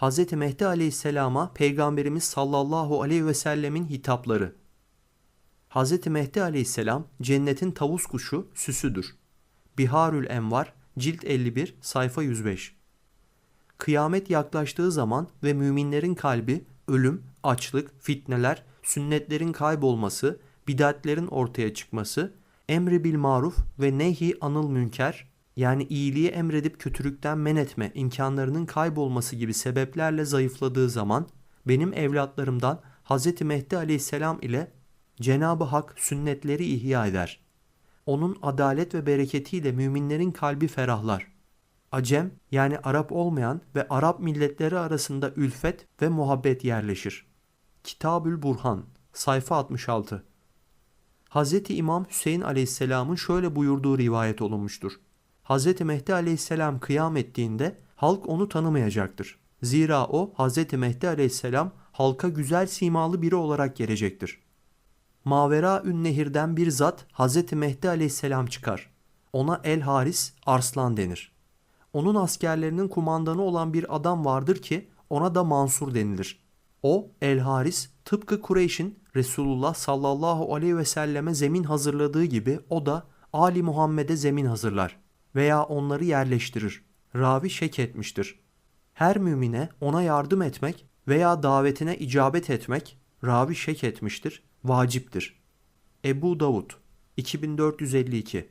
Hz. Mehdi aleyhisselama Peygamberimiz sallallahu aleyhi ve sellemin hitapları. Hz. Mehdi aleyhisselam cennetin tavus kuşu süsüdür. Biharül Envar cilt 51 sayfa 105 Kıyamet yaklaştığı zaman ve müminlerin kalbi ölüm, açlık, fitneler, sünnetlerin kaybolması, bidatlerin ortaya çıkması, emri bil maruf ve nehi anıl münker yani iyiliği emredip kötülükten men etme imkanlarının kaybolması gibi sebeplerle zayıfladığı zaman benim evlatlarımdan Hz. Mehdi aleyhisselam ile Cenab-ı Hak sünnetleri ihya eder. Onun adalet ve bereketiyle müminlerin kalbi ferahlar. Acem yani Arap olmayan ve Arap milletleri arasında ülfet ve muhabbet yerleşir. Kitabül Burhan sayfa 66 Hz. İmam Hüseyin aleyhisselamın şöyle buyurduğu rivayet olunmuştur. Hz. Mehdi aleyhisselam kıyam ettiğinde halk onu tanımayacaktır. Zira o Hz. Mehdi aleyhisselam halka güzel simalı biri olarak gelecektir. Mavera Ünnehir'den bir zat Hz. Mehdi aleyhisselam çıkar. Ona El Haris Arslan denir. Onun askerlerinin kumandanı olan bir adam vardır ki ona da Mansur denilir. O El Haris tıpkı Kureyş'in Resulullah sallallahu aleyhi ve selleme zemin hazırladığı gibi o da Ali Muhammed'e zemin hazırlar veya onları yerleştirir. Ravi şek etmiştir. Her mümine ona yardım etmek veya davetine icabet etmek ravi şek etmiştir, vaciptir. Ebu Davud 2452